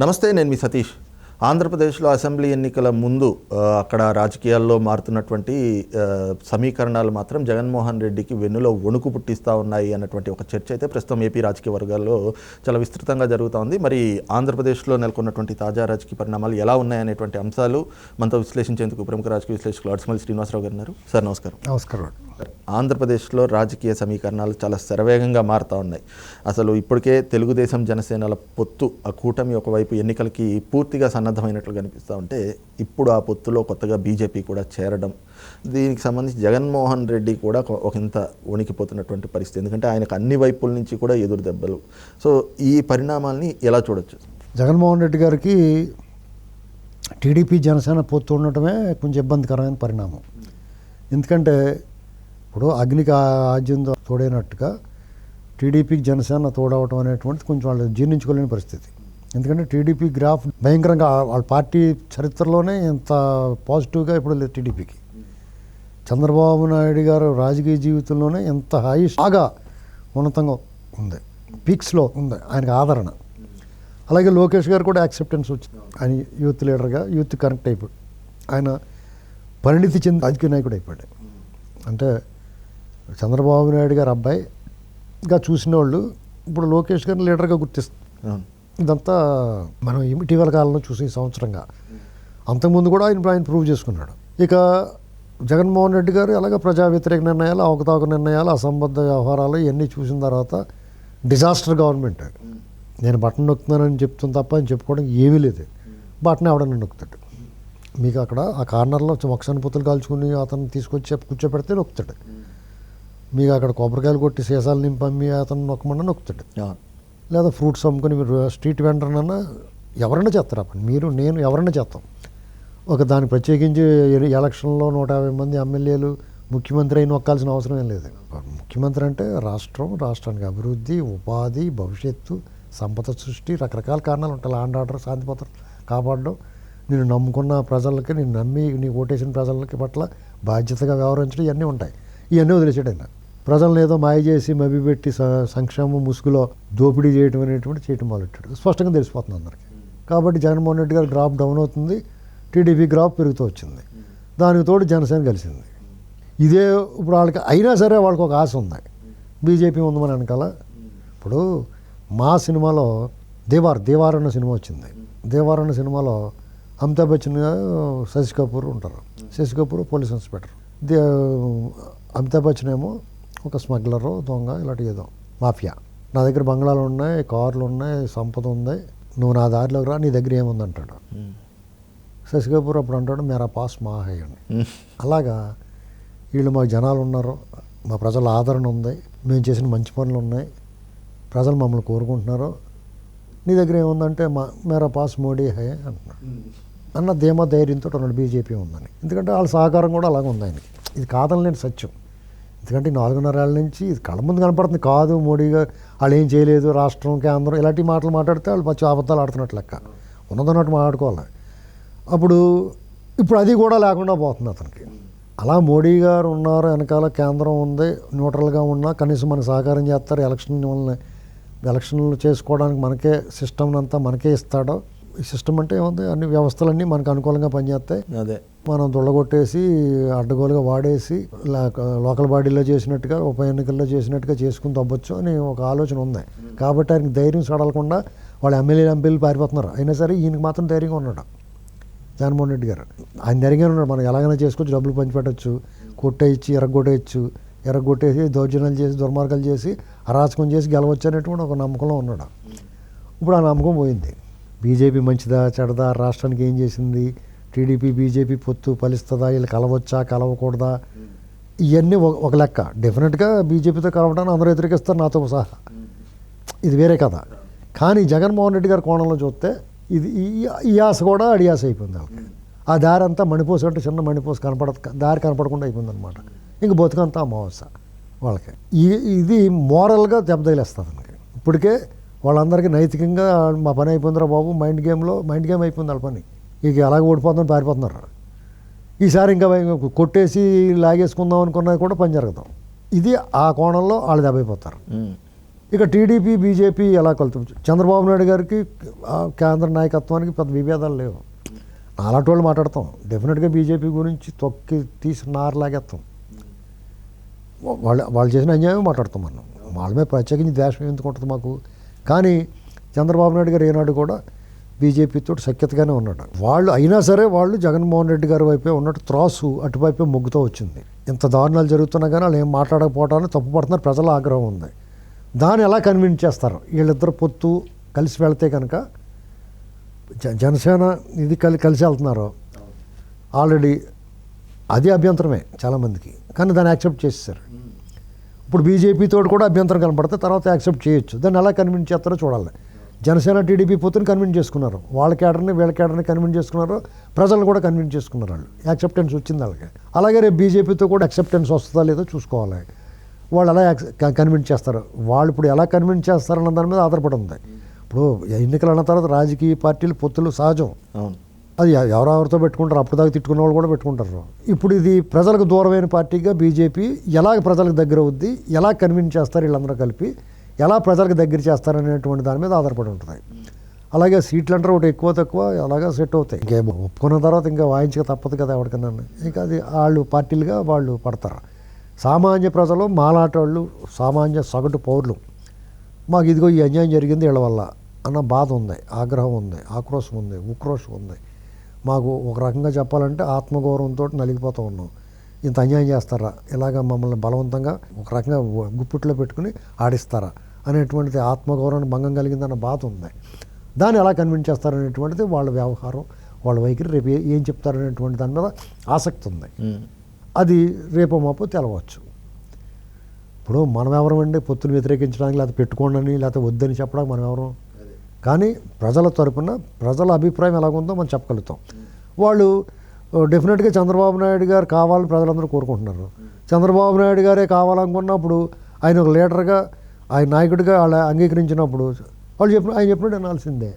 నమస్తే నేను మీ సతీష్. ఆంధ్రప్రదేశ్లో అసెంబ్లీ ఎన్నికల ముందు అక్కడ రాజకీయాల్లో మారుతున్నటువంటి సమీకరణాలు మాత్రం జగన్మోహన్ రెడ్డికి వెన్నులో వణుకు పుట్టిస్తూ ఉన్నాయి అన్నటువంటి ఒక చర్చ అయితే ప్రస్తుతం ఏపీ రాజకీయ వర్గాల్లో చాలా విస్తృతంగా జరుగుతూ ఉంది. మరి ఆంధ్రప్రదేశ్లో నెలకొన్నటువంటి తాజా రాజకీయ పరిణామాలు ఎలా ఉన్నాయనేటువంటి అంశాలు మనతో విశ్లేషించేందుకు ప్రముఖ రాజకీయ విశ్లేషకులు అడ్స్మల్ శ్రీనివాసరావు గారు ఉన్నారు. సార్ నమస్కారం. నమస్కారం. ఆంధ్రప్రదేశ్లో రాజకీయ సమీకరణాలు చాలా శరవేగంగా మారుతూ ఉన్నాయి. అసలు ఇప్పటికే తెలుగుదేశం జనసేనల పొత్తు ఆ కూటమి ఒకవైపు ఎన్నికలకి పూర్తిగా సన్నద్ధమైనట్లు కనిపిస్తూ ఉంటే ఇప్పుడు ఆ పొత్తులో కొత్తగా బీజేపీ కూడా చేరడం దీనికి సంబంధించి జగన్మోహన్ రెడ్డి కూడా ఒక- ఇంత వణికిపోతున్నటువంటి పరిస్థితి. ఎందుకంటే ఆయనకు అన్ని వైపుల నుంచి కూడా ఎదురు దెబ్బలు. సో ఈ పరిణామాల్ని ఎలా చూడొచ్చు? జగన్మోహన్ రెడ్డి గారికి టీడీపీ జనసేన పొత్తు ఉండటమే కొంచెం ఇబ్బందికరమైన పరిణామం. ఎందుకంటే ఇప్పుడు అగ్నికి ఆజ్యంతో తోడైనట్టుగా టీడీపీకి జనసేన తోడవటం అనేటువంటిది కొంచెం వాళ్ళు జీర్ణించుకోలేని పరిస్థితి. ఎందుకంటే టీడీపీ గ్రాఫ్ భయంకరంగా వాళ్ళ పార్టీ చరిత్రలోనే ఇంత పాజిటివ్గా ఇప్పుడు లేదు టీడీపీకి. చంద్రబాబు నాయుడు గారు రాజకీయ జీవితంలోనే ఎంత హై బాగా ఉన్నతంగా ఉంది. పీక్స్లో ఉంది ఆయనకు ఆదరణ. అలాగే లోకేష్ గారు కూడా యాక్సెప్టెన్స్ వచ్చింది ఆయన యూత్ లీడర్గా యూత్ కనెక్ట్ అయిపోయాడు ఆయన పరిణితి చెంది రాజకీయ నాయకుడు అయిపోయాడు. అంటే చంద్రబాబు నాయుడు గారు అబ్బాయిగా చూసిన వాళ్ళు ఇప్పుడు లోకేష్ గారిని లీడర్గా గుర్తిస్తారు ఇదంతా మనం ఇటీవల కాలంలో చూసి ఈ సంవత్సరంగా. అంతకుముందు కూడా ఆయన ఆయన ప్రూవ్ చేసుకున్నాడు. ఇక జగన్మోహన్ రెడ్డి గారు అలాగే ప్రజా వ్యతిరేక నిర్ణయాలు అవకతవక నిర్ణయాలు అసంబద్ధ వ్యవహారాలు ఇవన్నీ చూసిన తర్వాత డిజాస్టర్ గవర్నమెంట్. నేను బటన్ నొక్కుతున్నానని చెప్తుంది తప్ప అని చెప్పుకోవడం ఏమీ లేదు. బటన్ ఎవడన్నా నొక్కుతాడు. మీకు అక్కడ ఆ కార్నర్లో మొక్కసని పుత్తులు కాల్చుకుని అతను తీసుకొచ్చి కూర్చోపెడితే నొక్కుతాడు. మీకు అక్కడ కొబ్బరికాయలు కొట్టి సీసాలు నింపమ్మి అతను నొక్కమన్నా నొక్కుతాడు. లేదా ఫ్రూట్స్ అమ్ముకొని మీరు స్ట్రీట్ వెండర్నన్నా ఎవరైనా చేస్తారు పని. మీరు నేను ఎవరైనా చేస్తాం. ఒక దానికి ప్రత్యేకించి ఎలక్షన్లో నూట యాభై మంది ఎమ్మెల్యేలు ముఖ్యమంత్రి అయిన నొక్కాల్సిన అవసరం ఏం లేదు. ముఖ్యమంత్రి అంటే రాష్ట్రం రాష్ట్రానికి అభివృద్ధి ఉపాధి భవిష్యత్తు సంపద సృష్టి రకరకాల కారణాలు ఉంటాయి. లాండ్ ఆర్డర్ శాంతి భద్రత కాపాడడం. నేను నమ్ముకున్న ప్రజలకి నేను నమ్మి నీ ఓటేసిన ప్రజలకి పట్ల బాధ్యతగా వ్యవహరించడం ఇవన్నీ ఉంటాయి. ఇవన్నీ వదిలేసాడు ఆయన. ప్రజలను ఏదో మాయ చేసి మభ్యపెట్టి సంక్షేమం సంక్షేమ ముసుగులో దోపిడీ చేయడం అనేటువంటి చేయటం మొదలెట్టాడు. స్పష్టంగా తెలిసిపోతుంది అందరికీ. కాబట్టి జగన్మోహన్ రెడ్డి గారు గ్రాఫ్ డౌన్ అవుతుంది టీడీపీ గ్రాఫ్ పెరుగుతూ వచ్చింది. దానికి తోడు జనసేన కలిసింది. ఇదే ఇప్పుడు వాళ్ళకి అయినా సరే వాళ్ళకి ఒక ఆశ ఉంది. బీజేపీ ఉంది మన వెనకాల. ఇప్పుడు మా సినిమాలో దేవార్ దేవార్ అన్న సినిమా వచ్చింది. దేవార్ అన్న సినిమాలో అమితాబ్ బచ్చన్ గారు, శశి కపూర్ ఉంటారు. Shashi Kapoor police inspector. They Amitabh Bachchan ఏమో ఒక స్మగ్లరు దొంగ ఇలాంటి ఏదో. మాఫియా. నా దగ్గర బంగ్లాలు ఉన్నాయి కార్లు ఉన్నాయి సంపద ఉంది. నువ్వు నా దారిలోకి రా నీ దగ్గర ఏముంది అంటాడు. శశి కపూర్ అప్పుడు అంటాడు మేరా పాస్ మా హై అని ఉమ్. అలాగా వీళ్ళు మా జనాలు ఉన్నారు మా ప్రజల ఆదరణ ఉంది మేము చేసిన మంచి పనులు ఉన్నాయి ప్రజలు మమ్మల్ని కోరుకుంటున్నారు. నీ దగ్గర ఏముందంటే మా మేరా పాస్ మోడీ హై అంటున్నాడు. అన్న ధీమా ధైర్యంతో ఉన్నాడు బీజేపీ ఉందని. ఎందుకంటే వాళ్ళ సహకారం కూడా అలాగే ఉంది ఆయనకి. ఇది కాదనలేని సత్యం. ఎందుకంటే నాలుగున్నర ఏళ్ళ నుంచి ఇది కళ్ళ ముందు కనపడుతుంది. కాదు మోడీ గారు వాళ్ళు ఏం చేయలేదు రాష్ట్రం కేంద్రం ఇలాంటి మాటలు మాట్లాడితే వాళ్ళు పచ్చి అబద్ధాలు ఆడుతున్నట్లు లెక్క. ఉన్నదన్నట్టు మాట్లాడుకోవాలి. అప్పుడు ఇప్పుడు అది కూడా లేకుండా పోతుంది అతనికి. అలా మోడీ గారు ఉన్నారు వెనకాల కేంద్రం ఉంది న్యూట్రల్గా ఉన్నా కనీసం మనకు సహకారం చేస్తారు ఎలక్షన్ వల్ల ఎలక్షన్లు చేసుకోవడానికి మనకే సిస్టమ్ అంతా మనకే ఇస్తాడో. ఈ సిస్టమ్ అంటే ఏముంది? అన్ని వ్యవస్థలన్నీ మనకు అనుకూలంగా పనిచేస్తాయి. అదే. మనం దొల్లగొట్టేసి అడ్డగోలుగా వాడేసి లోకల్ బాడీలో చేసినట్టుగా ఉప ఎన్నికల్లో చేసినట్టుగా చేసుకుని తవ్వచ్చు అని ఒక ఆలోచన ఉంది. కాబట్టి ఆయనకి ధైర్యం సడలకుండా వాళ్ళ ఎమ్మెల్యే ఎంపీలు పారిపోతున్నారు. అయినా సరే ఈయనకి మాత్రం ధైర్యంగా ఉన్నాడు. జగన్మోహన్ రెడ్డి గారు. ఆయన ధైర్యంగా ఉన్నాడు. మనం ఎలాగైనా చేసుకోవచ్చు. డబ్బులు పంచిపెట్టచ్చు. కొట్టేయచ్చు ఎరగొట్టేయచ్చు. ఎరగొట్టేసి దౌర్జన్యాలు చేసి దుర్మార్గాలు చేసి అరాచకం చేసి గెలవచ్చు అనేటువంటి ఒక నమ్మకంలో ఉన్నాడు. ఇప్పుడు ఆ నమ్మకం పోయింది. బీజేపీ మంచిదా చెడదా రాష్ట్రానికి ఏం చేసింది? టీడీపీ బీజేపీ పొత్తు ఫలిస్తుందా? వీళ్ళు కలవచ్చా కలవకూడదా? ఇవన్నీ ఒక- ఒక లెక్క. డెఫినెట్గా బీజేపీతో కలవడానికి అందరూ వ్యతిరేకిస్తారు నాతో సహా. ఇది వేరే కథ. కానీ జగన్మోహన్ రెడ్డి గారి కోణంలో చూస్తే ఇది ఈ- ఈ ఆశ కూడా అడియాస అయిపోయింది వాళ్ళకి. ఆ దారి అంతా మణిపోసు అంటే చిన్న మణిపోసు కనపడ దారి కనపడకుండా అయిపోయింది అనమాట ఇంక బతుకంతా అమావాస వాళ్ళకి. ఈ ఇది మోరల్గా దెబ్బతగిలేస్తుంది అతనికి ఇప్పటికే వాళ్ళందరికీ నైతికంగా మా పని అయిపోయిందిరా బాబు మైండ్ గేమ్లో మైండ్ గేమ్ అయిపోయింది వాళ్ళ పని. ఇక అలాగే ఓడిపోతుందని పారిపోతున్నారు. ఈసారి ఇంకా కొట్టేసి లాగేసుకుందాం అనుకున్నది కూడా పని జరగదు. ఇది ఆ కోణంలో వాళ్ళు దెబ్బైపోతారు. ఇక టీడీపీ బీజేపీ ఎలా కలుతాం చంద్రబాబు నాయుడు గారికి కేంద్ర నాయకత్వానికి పెద్ద విభేదాలు లేవు. అలాంటి వాళ్ళు మాట్లాడతాం. డెఫినెట్గా బీజేపీ గురించి తొక్కి తీసి నారలాగేస్తాం. వాళ్ళు వాళ్ళు చేసిన అన్యాయం మాట్లాడతాం మనం. వాళ్ళ మీద ప్రత్యేకించి ద్వేషం ఎందుకు ఉంటుంది మాకు? కానీ చంద్రబాబు నాయుడు గారు ఏనాడు కూడా బీజేపీతో సఖ్యతగానే ఉన్నాడు. వాళ్ళు అయినా సరే వాళ్ళు జగన్మోహన్ రెడ్డి గారి వైపే ఉన్నట్టు త్రాసు అటువైపే మొగ్గుతూ వచ్చింది. ఇంత దారుణాలు జరుగుతున్నా కానీ వాళ్ళు ఏం మాట్లాడకపోవటాన్ని తప్పుపడుతున్నారు ప్రజల ఆగ్రహం ఉంది. దాన్ని ఎలా కన్విన్స్ చేస్తారు? వీళ్ళిద్దరు పొత్తు కలిసి వెళ్తే కనుక జ- జనసేన ఇది కలి కలిసి వెళ్తున్నారు. ఆల్రెడీ అది అభ్యంతరమే చాలామందికి కానీ దాన్ని యాక్సెప్ట్ చేసేసారు. ఇప్పుడు బీజేపీతో కూడా అభ్యంతరం కనపడితే తర్వాత యాక్సెప్ట్ చేయొచ్చు. దాన్ని ఎలా కన్విన్స్ చేస్తారో చూడాలి. జనసేన టీడీపీ పొత్తుని కన్విన్స్ చేసుకున్నారు. వాళ్ళ కేడర్ని వీళ్ళ కేడర్ని కన్విన్స్ చేసుకున్నారు. ప్రజలను కూడా కన్విన్స్ చేసుకున్నారు వాళ్ళు. యాక్సెప్టెన్స్ వచ్చింది అలాగే అలాగే రేపు బీజేపీతో కూడా యాక్సెప్టెన్స్ వస్తుందా లేదో చూసుకోవాలి. వాళ్ళు ఎలా కన్విన్స్ చేస్తారు? వాళ్ళు ఇప్పుడు ఎలా కన్విన్స్ చేస్తారన్న దాని మీద ఆధారపడి ఉంది. ఇప్పుడు ఎన్నికలు అన్న తర్వాత రాజకీయ పార్టీలు పొత్తులు సహజం. అవును. అది ఎవరెవరితో పెట్టుకుంటారు అప్పుడు దాకా తిట్టుకున్న వాళ్ళు కూడా పెట్టుకుంటారు. ఇప్పుడు ఇది ప్రజలకు దూరమైన పార్టీగా బీజేపీ ఎలా ప్రజలకు దగ్గర అవుద్ది ఎలా కన్విన్స్ చేస్తారు వీళ్ళందరూ కలిపి ఎలా ప్రజలకు దగ్గర చేస్తారనేటువంటి దాని మీద ఆధారపడి ఉంటుంది. అలాగే సీట్లు అంటారు ఒకటి ఎక్కువ తక్కువ అలాగా సెట్ అవుతాయి. ఇంకా ఒప్పుకున్న తర్వాత ఇంకా వాయించక తప్పదు కదా ఎవరికన్నా ఇంకా అది వాళ్ళు పార్టీలుగా వాళ్ళు పడతారు. సామాన్య ప్రజలు మాలాట వాళ్ళు సామాన్య సగటు పౌరులు. మాకు ఇదిగో ఈ అన్యాయం జరిగింది వీళ్ళ వల్ల అన్న బాధ ఉంది ఆగ్రహం ఉంది ఆక్రోశం ఉంది ఉక్రోషం ఉంది. మాకు ఒక రకంగా చెప్పాలంటే ఆత్మగౌరవంతో నలిగిపోతూ ఉన్నాం. ఇంత అన్యాయం చేస్తారా? ఇలాగ మమ్మల్ని బలవంతంగా ఒక రకంగా గుప్పిట్లో పెట్టుకుని ఆడిస్తారా? అనేటువంటిది ఆత్మగౌరవాన్ని భంగం కలిగిందన్న బాధ ఉంది. దాన్ని ఎలా కన్విన్స్ చేస్తారనేటువంటిది వాళ్ళ వ్యవహారం వాళ్ళ వైఖరి రేపు ఏ- చెప్తారనేటువంటి దాని మీద ఆసక్తి ఉంది. అది రేపు మాపు తెలవచ్చు. ఇప్పుడు మనం ఎవరమండి పొత్తులు వ్యతిరేకించడానికి లేకపోతే పెట్టుకోండి అని లేకపోతే వద్దని చెప్పడానికి మనం ఎవరు? కానీ ప్రజల తరపున ప్రజల అభిప్రాయం ఎలాగుందో మనం చెప్పగలుగుతాం. వాళ్ళు డెఫినెట్గా చంద్రబాబు నాయుడు గారు కావాలని ప్రజలందరూ కోరుకుంటున్నారు. చంద్రబాబు నాయుడు గారే కావాలనుకున్నప్పుడు ఆయన ఒక లీడర్గా ఆయన నాయకుడిగా వాళ్ళ అంగీకరించినప్పుడు వాళ్ళు చెప్పిన ఆయన చెప్పినట్టు అనాల్సిందే.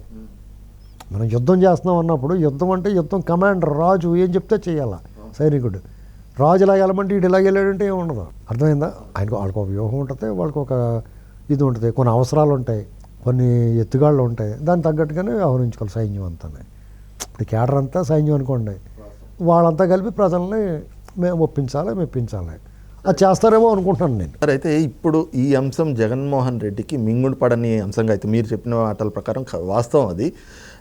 మనం యుద్ధం చేస్తున్నాం అన్నప్పుడు యుద్ధం అంటే యుద్ధం కమాండర్ రాజు ఏం చెప్తే చేయాలా సైనికుడు. రాజు ఇలా వెళ్ళమంటే ఇటు ఇలా వెళ్ళాడంటే ఏమి ఉండదు. అర్థమైందా? ఆయనకు వాళ్ళకు ఒక వ్యూహం ఉంటుంది వాళ్ళకు ఒక ఇది ఉంటుంది కొన్ని అవసరాలు ఉంటాయి. కొన్ని ఎత్తుగాళ్ళు ఉంటాయి. దానికి తగ్గట్టుగానే వ్యవహరించుకోవాలి సైన్యం అంతా. ఇప్పుడు కేడర్ అంతా సైన్యం అనుకోండి. వాళ్ళంతా కలిపి ప్రజల్ని మేము ఒప్పించాలి మెప్పించాలి. అది చేస్తారేమో అనుకుంటున్నాను నేను. సరే అయితే ఇప్పుడు ఈ అంశం జగన్మోహన్ రెడ్డికి మింగుడు పడని అంశంగా అయితే మీరు చెప్పిన మాటల ప్రకారం వాస్తవం అది.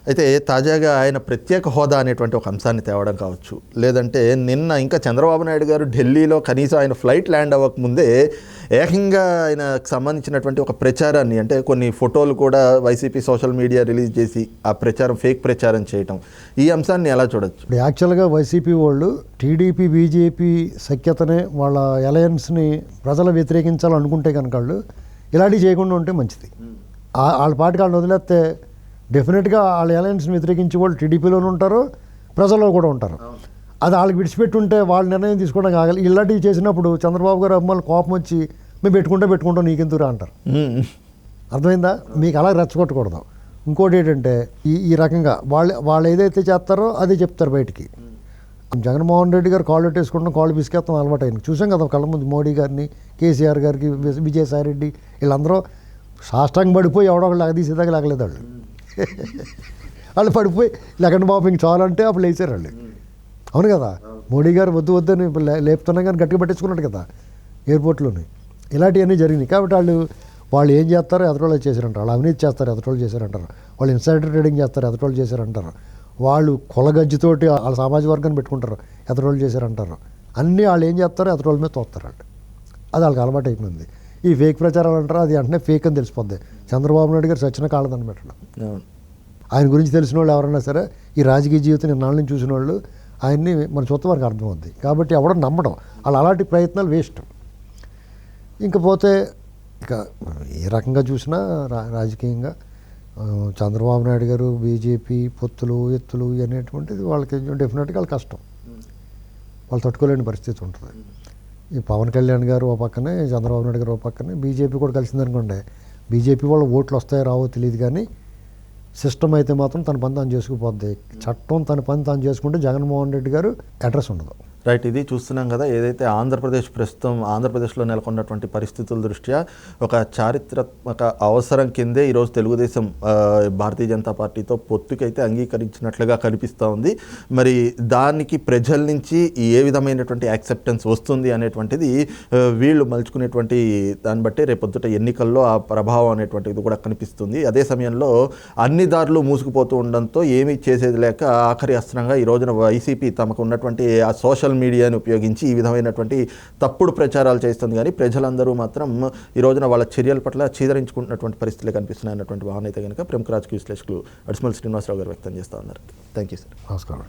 అయితే తాజాగా ఆయన ప్రత్యేక హోదా అనేటువంటి ఒక అంశాన్ని తేవడం కావచ్చు. లేదంటే నిన్న ఇంకా చంద్రబాబు నాయుడు గారు ఢిల్లీలో కనీసం ఆయన ఫ్లైట్ ల్యాండ్ అవ్వక ముందే ఏకంగా ఆయనకు సంబంధించినటువంటి ఒక ప్రచారాన్ని అంటే కొన్ని ఫోటోలు కూడా వైసీపీ సోషల్ మీడియా రిలీజ్ చేసి ఆ ప్రచారం ఫేక్ ప్రచారం చేయటం ఈ అంశాన్ని ఎలా చూడొచ్చు? ఇప్పుడు యాక్చువల్గా వైసీపీ వాళ్ళు టీడీపీ బీజేపీ సఖ్యతనే వాళ్ళ అలయన్స్ని ప్రజలు వ్యతిరేకించాలనుకుంటే కనుక వాళ్ళు ఇలాంటివి చేయకుండా ఉంటే మంచిది. ఆ- వాళ్ళ పాటికి వాళ్ళని వదిలేస్తే డెఫినెట్గా వాళ్ళ అలయన్స్ని వ్యతిరేకించే వాళ్ళు టీడీపీలోనే ఉంటారు ప్రజల్లో కూడా ఉంటారు. అది వాళ్ళకి విడిచిపెట్టి ఉంటే వాళ్ళ నిర్ణయం తీసుకోవడానికి ఆగలి ఇలాంటివి చేసినప్పుడు చంద్రబాబు గారు అమ్మాయిలు కోపం వచ్చి మేము పెట్టుకుంటే పెట్టుకుంటాం నీకెందుకురా అంటారు. అర్థమైందా? మీకు అలా రెచ్చగొట్టకూడదు. ఇంకోటి ఏంటంటే ఈ ఈ రకంగా వాళ్ళు వాళ్ళు ఏదైతే చేస్తారో అదే చెప్తారు బయటికి. జగన్మోహన్ రెడ్డి గారు కాళ్ళు పెట్టేసుకుంటాం కాళ్ళు బిస్కెత్తాం అలవాటు అయింది. చూసాం కదా కళ్ళ ముందు మోడీ గారిని కేసీఆర్ గారికి విజయసాయి రెడ్డి వీళ్ళందరూ సాష్టాంగ పడిపోయి ఎవడో ఒకళ్ళు లగదీసేదాకా లాగలేదు వాళ్ళు. వాళ్ళు పడిపోయి లగన్ బాబు ఇంక చాలంటే అప్పుడు లేచారు వాళ్ళు అవును కదా? మోడీ గారు వద్దు వద్దని ఇప్పుడు లేపుతున్నా కానీ గట్టిగా పట్టించుకున్నాడు కదా ఎయిర్పోర్ట్లోని. ఇలాంటివన్నీ జరిగినాయి. కాబట్టి వాళ్ళు వాళ్ళు ఏం చేస్తారో? ఎదటోళ్ళు చేశారంటారు. వాళ్ళు అవినీతి చేస్తారు ఎదటోళ్ళు చేశారంటారు. వాళ్ళు ఇన్సైడర్ ట్రేడింగ్ చేస్తారు ఎదటోళ్ళు చేశారంటారు. వాళ్ళు కొలగజ్జితోటి వాళ్ళ సామాజిక వర్గాన్ని పెట్టుకుంటారు ఎదటోళ్ళు చేశారంటారు. అన్నీ వాళ్ళు ఏం చేస్తారో ఎదటోళ్ళ మీద తోస్తారు వాళ్ళు. అది వాళ్ళకి అలవాటు అయిపోయింది ఈ ఫేక్ ప్రచారాలు అంటారు? అది వెంటనే ఫేక్ అని తెలిసిపోద్ది. చంద్రబాబు నాయుడు గారు సచిన కాళ్ళదని పెట్టడం ఆయన గురించి తెలిసిన వాళ్ళు ఎవరైనా సరే ఈ రాజకీయ జీవితం నాళ్ళ నుంచి చూసిన వాళ్ళు ఆయన్ని మన చూస్తే వారికి అర్థమవుద్ది. కాబట్టి ఎవడో నమ్మడం. వాళ్ళు అలాంటి ప్రయత్నాలు వేస్ట్. ఇంకపోతే ఇక ఏ రకంగా చూసినా రా రాజకీయంగా చంద్రబాబు నాయుడు గారు బీజేపీ పొత్తులు ఎత్తులు అనేటువంటిది వాళ్ళకి డెఫినెట్గా వాళ్ళ కష్టం. వాళ్ళు తట్టుకోలేని పరిస్థితి ఉంటుంది. ఈ పవన్ కళ్యాణ్ గారు ఓ పక్కనే చంద్రబాబు నాయుడు గారు ఓ పక్కనే బీజేపీ కూడా కలిసిందనుకోండి బీజేపీ వాళ్ళ ఓట్లు వస్తాయో రావో తెలియదు కానీ సిస్టమ్ అయితే మాత్రం తన పని తాను చేసుకుపోద్ది. చట్టం తన పని తాను చేసుకుంటే జగన్మోహన్ రెడ్డి గారు అడ్రస్ ఉండదు. రైట్ ఇది చూస్తున్నాం కదా ఏదైతే ఆంధ్రప్రదేశ్ ప్రస్తుతం ఆంధ్రప్రదేశ్లో నెలకొన్నటువంటి పరిస్థితుల దృష్ట్యా ఒక చారిత్రాత్మక అవసరం కిందే ఈరోజు తెలుగుదేశం భారతీయ జనతా పార్టీతో పొత్తుకైతే అంగీకరించినట్లుగా కనిపిస్తూ ఉంది. మరి దానికి ప్రజల నుంచి ఏ విధమైనటువంటి యాక్సెప్టెన్స్ వస్తుంది అనేటువంటిది వీళ్ళు మలుచుకునేటువంటి దాన్ని బట్టి రేపొద్దుట ఎన్నికల్లో ఆ ప్రభావం అనేటువంటిది కూడా కనిపిస్తుంది. అదే సమయంలో అన్ని దారులు మూసుకుపోతూ ఉండడంతో ఏమీ చేసేది లేక ఆఖరి అస్త్రంగా ఈ రోజున వైసీపీ తమకు ఉన్నటువంటి ఆ సోషల్ మీడియాని ఉపయోగించి ఈ విధమైనటువంటి తప్పుడు ప్రచారాలు చేస్తుంది. కానీ ప్రజలందరూ మాత్రం ఈ రోజున వాళ్ళ చర్యల పట్ల చీదరించుకుంటున్నటువంటి పరిస్థితులు కనిపిస్తున్నాయి అన్నటువంటి భావన అయితే కనుక ప్రముఖ రాజకీయ విశ్లేషకులు అడిసిమల్ శ్రీనివాసరావు గారు వ్యక్తం చేస్తూ ఉన్నారు. థ్యాంక్ యూ సార్ నమస్కారం.